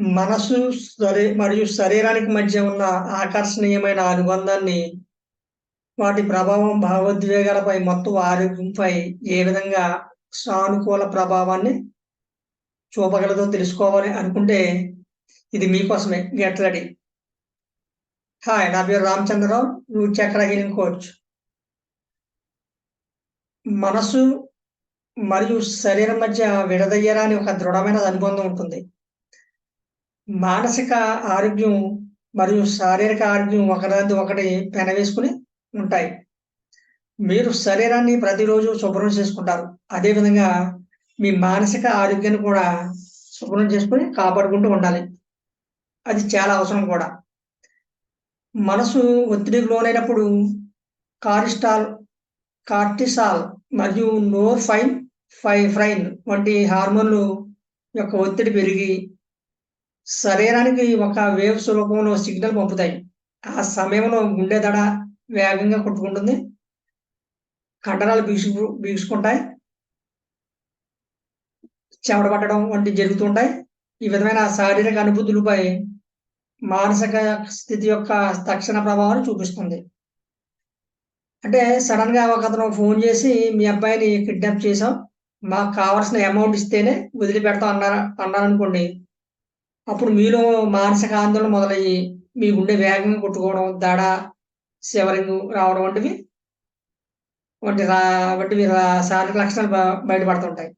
మనసు మరియు శరీరానికి మధ్య ఉన్న ఆకర్షణీయమైన అనుబంధాన్ని వాటి ప్రభావం భావోద్వేగాలపై మొత్తం ఆరోగ్యంపై ఏ విధంగా సానుకూల ప్రభావాన్ని చూపగలదో తెలుసుకోవాలి అనుకుంటే ఇది మీకోసమే. Get ready. హాయ్ నా పేరు రామచంద్రరావు నువ్వు చక్ర హీలింగ్ కోచ్. మనసు మరియు శరీరం మధ్య విడదయ్యరాని ఒక దృఢమైన అనుబంధం ఉంటుంది. మానసిక ఆరోగ్యం మరియు శారీరక ఆరోగ్యం ఒకదాని ఒకటి పెనవేసుకుని ఉంటాయి. మీరు శరీరాన్ని ప్రతిరోజు శుభ్రం చేసుకుంటారు. అదేవిధంగా మీ మానసిక ఆరోగ్యాన్ని కూడా శుభ్రం చేసుకుని కాపాడుకుంటూ ఉండాలి. అది చాలా అవసరం కూడా. మనసు ఒత్తిడికి లోనైనప్పుడు కారిస్టాల్ కార్టిసాల్ మరియు నోర్ ఫైన్ ఫై ఫ్రైన్ వంటి హార్మోన్లు యొక్క ఒత్తిడి పెరిగి శరీరానికి ఒక వేవ్ స్వరూపంలో సిగ్నల్ పంపుతాయి. ఆ సమయంలో గుండె దడ వేగంగా కొట్టుకుంటుంది. కండరాలు బీసు బీసుకుంటాయి చెమట పట్టడం వంటి జరుగుతుంటాయి ఈ విధమైన శారీరక అనుభూతులపై మానసిక స్థితి యొక్క తక్షణ ప్రభావాన్ని చూపిస్తుంది. అంటే సడన్గా ఒక అతను ఫోన్ చేసి మీ అబ్బాయిని కిడ్నాప్ చేసాం మాకు కావాల్సిన అమౌంట్ ఇస్తేనే వదిలిపెడతాం అన్నారు అన్నారనుకోండి. అప్పుడు మీలో మానసిక ఆందోళన మొదలయ్యి మీ గుండె వేగంగా కొట్టుకోవడం దడ శివరింగ్ రావడం వంటివి వంటి రా వంటివి శారీరక లక్షణాలు బయటపడుతుంటాయి.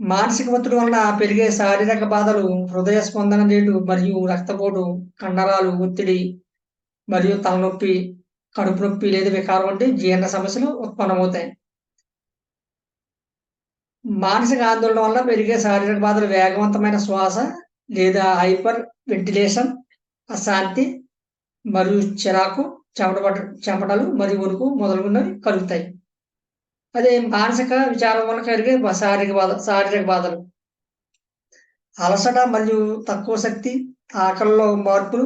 మానసిక ఒత్తిడి వలన పెరిగే శారీరక బాధలు హృదయ స్పందన రేటు మరియు రక్తపోటు కండరాలు ఒత్తిడి మరియు తలనొప్పి కడుపు నొప్పి లేదా వికారం వంటి జీర్ణ సమస్యలు ఉత్పన్నమవుతాయి. మానసిక ఆందోళన వల్ల పెరిగే శారీరక బాధలు వేగవంతమైన శ్వాస లేదా హైపర్ వెంటిలేషన్ అశాంతి మరియు చిరాకు చెమట చెమటలు మరియు వణుకు మొదలుగున్నవి కలుగుతాయి. అదే మానసిక విచారం వల్ల కలిగే శారీరక బాధ శారీరక బాధలు. అలసట మరియు తక్కువ శక్తి ఆకలిలో మార్పులు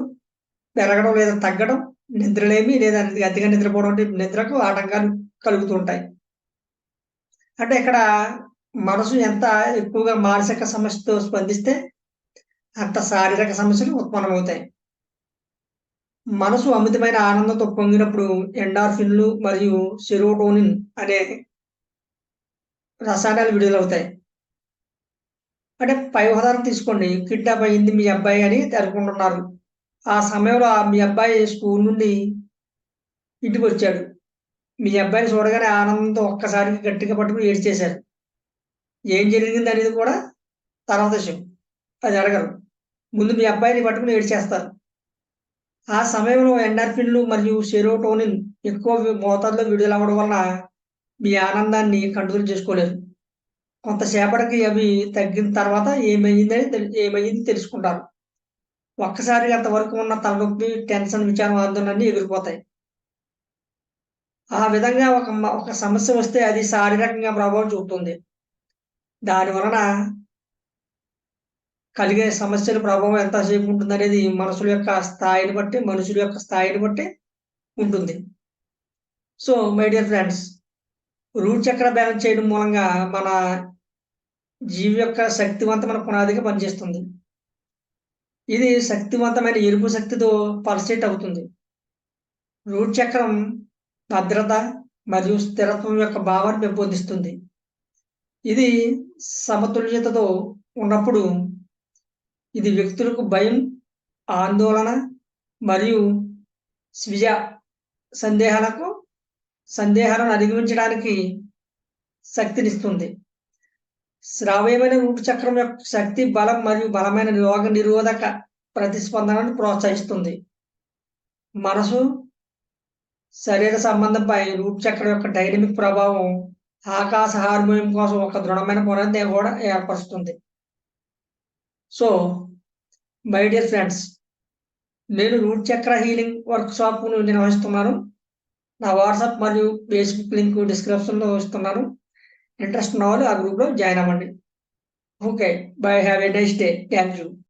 పెరగడం లేదా తగ్గడం నిద్రలేమి లేదా అతిగా నిద్రపోవడం నిద్రకు ఆటంకాలు కలుగుతూ ఉంటాయి. అంటే ఇక్కడ మనసు ఎంత ఎక్కువగా మానసిక సమస్యతో స్పందిస్తే అంత శారీరక సమస్యలు ఉత్పన్నమవుతాయి. మనసు అమితమైన ఆనందంతో పొంగినప్పుడు ఎండార్ఫిన్లు మరియు సెరోటోనిన్ అనే రసాయనాలు విడుదలవుతాయి. అంటే పై ఉదాహరణ తీసుకోండి. కిడ్నాప్ అయింది మీ అబ్బాయి అని అనుకుంటున్నారు. ఆ సమయంలో మీ అబ్బాయి స్కూల్ నుండి ఇంటికి వచ్చాడు. మీ అబ్బాయిని చూడగానే ఆనందంతో ఒక్కసారికి గట్టిగా పట్టుకుని ఏడ్చేశారు. ఏం జరిగింది అనేది కూడా తర్వాత విషయం. అది అడగరు. ముందు మీ అబ్బాయిని పట్టుకుని ఏడ్చేస్తారు. ఆ సమయంలో ఎండార్ఫిన్లు మరియు సెరోటోనిన్ ఎక్కువ మోతాదులో విడుదల అవ్వడం వలన మీ ఆనందాన్ని కంట్రోల్ చేసుకోలేరు. కొంతసేపటికి అవి తగ్గిన తర్వాత ఏమైందని ఏమైంది తెలుసుకుంటారు. ఒక్కసారి అంతవరకు ఉన్న తలనొప్పి టెన్షన్ విచారం ఆందోళన ఎగిరిపోతాయి. ఆ విధంగా ఒక ఒక సమస్య వస్తే అది శారీరకంగా ప్రభావం చూపుతుంది. దాని వలన కలిగే సమస్యల ప్రభావం ఎంతసేపు ఉంటుంది అనేది మనుషుల యొక్క స్థాయిని బట్టి మనుషుల యొక్క స్థాయిని బట్టి ఉంటుంది. So my dear friends root chakra balance చేయడం మూలంగా మన జీవి యొక్క శక్తివంతమైన పునాదిగా పనిచేస్తుంది. ఇది శక్తివంతమైన ఎరుపు శక్తితో పల్సేట్ అవుతుంది. రూట్ చక్రం భద్రత మరియు స్థిరత్వం యొక్క భావాన్ని పెంపొందిస్తుంది. ఇది సమతుల్యతతో ఉన్నప్పుడు ఇది వ్యక్తులకు భయం ఆందోళన మరియు స్వీయ సందేహాలకు సందేహాలను అధిగమించడానికి శక్తినిస్తుంది. శ్రావ్యమైన రూట్ చక్రం యొక్క శక్తి బలం మరియు బలమైన రోగ నిరోధక ప్రతిస్పందనను ప్రోత్సహిస్తుంది. మనసు శరీర సంబంధంపై రూట్ చక్రం యొక్క డైనమిక్ ప్రభావం ఆకాశ హార్మోనియం కోసం ఒక దృఢమైన పునాది కూడా ఏర్పరుస్తుంది. సో మై డియర్ ఫ్రెండ్స్ నేను రూట్ చక్ర హీలింగ్ వర్క్షాప్ను నిర్వహిస్తున్నాను. నా వాట్సాప్ మరియు ఫేస్బుక్ లింక్ డిస్క్రిప్షన్లో ఇస్తున్నాను. ఇంట్రెస్ట్ ఉన్న వాళ్ళు ఆ గ్రూప్లో జాయిన్ అవ్వండి. Okay bye have a nice day thank you